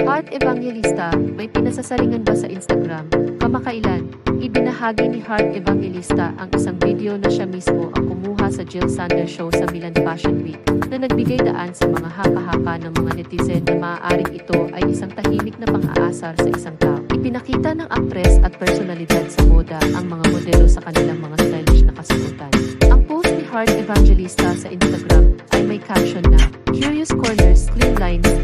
Heart Evangelista, may pinasasaringan ba sa Instagram? Kamakailan, ibinahagi ni Heart Evangelista ang isang video na siya mismo ang kumuha sa Jill Sanders Show sa Milan Fashion Week na nagbigay daan sa mga haka-haka ng mga netizen na maaaring ito ay isang tahimik na pang-aasar sa isang tao. Ipinakita ng aktres at personalidad sa moda ang mga modelo sa kanilang mga stylish na kasuotan. Ang post ni Heart Evangelista sa Instagram ay may caption na Curious Corners, Clean Lines,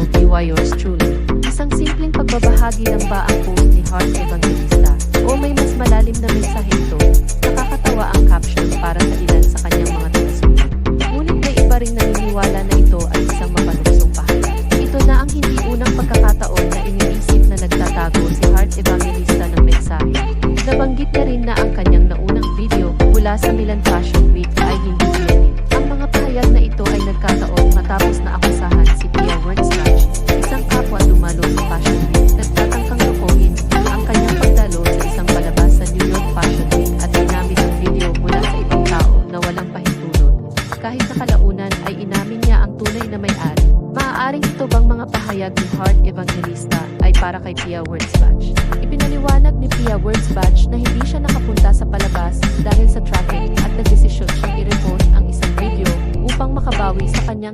Video, BY yours truly. Isang simpleng pagbabahagi lang ba ang post ni Heart Evangelista o may mas malalim na mensahe ito? Nakakatawa ang caption para sa ilan sa kanyang mga tagasunod. Ngunit may iba ring naniniwala na ito ay isang mapanuksong pahayag. Ito na ang hindi unang pagkakataon na iniisip na nagtatago si Heart Evangelista ng mensahe. Nabanggit niya rin na ang kanyang naunang video mula sa Milan Fashion Week ay hindi iyanit. Ang mga pahayag na ito ay nagkataon matapos na akusahan Kahit sa kalaunan ay inamin niya ang tunay na may-ari. Maaaring ito bang mga pahayag ni Heart Evangelista ay para kay Pia Wurtzbach? Ipinaliwanag ni Pia Wurtzbach na hindi siya nakapunta sa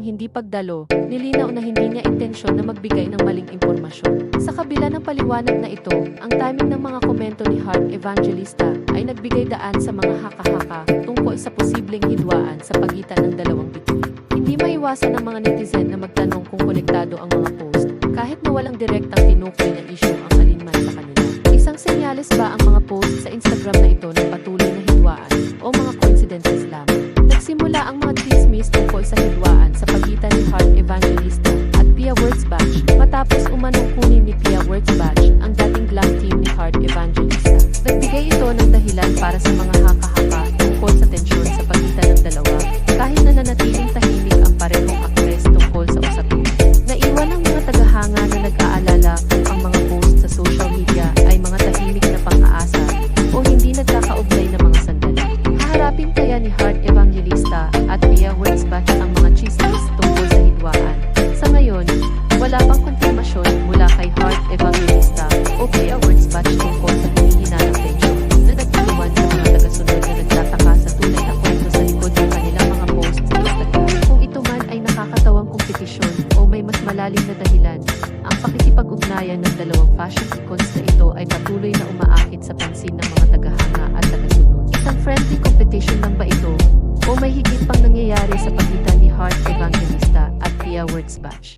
hindi pagdalo. Nilinaw na hindi niya intensyon na magbigay ng maling impormasyon. Sa kabila ng paliwanag na ito, ang timing ng mga komento ni Heart Evangelista ay nagbigay daan sa mga haka-haka tungkol sa posibleng hidwaan sa pagitan ng dalawang bituin. Hindi maiwasan ng mga netizen na magtanong kung konektado ang mga post kahit na walang direktang tinukoy na issue ang alinman sa kanila. Isang senyales ba ang mga post sa Instagram na ito ng patuloy na hidwaan o mga coincidences lamang? Nagsimula ang mga chismis tungkol sa hidwaan Heart Evangelista at Pia Wurtzbach matapos umanong kunin ni Pia Wurtzbach ang dating glam team ni Heart Evangelista. Nagbigay ito ng dahilan para sa mga kay Heart Evangelista o Pia Wurtzbach tungkol sa hinihina ng tensyon na nagtuluan sa mga tagasunod na nagtataka sa tunay na kwento sa likod ng kanilang mga Instagram. Kung ito man ay nakakatawang kompetisyon o may mas malalim na dahilan, ang pakikipag-ugnayan ng dalawang fashion icons na ito ay patuloy na umaakit sa pansin ng mga tagahanga at tagasunod. Isang friendly competition lang ba ito? O may higit pang nangyayari sa pagitan ni Heart Evangelista at Pia Wurtzbach?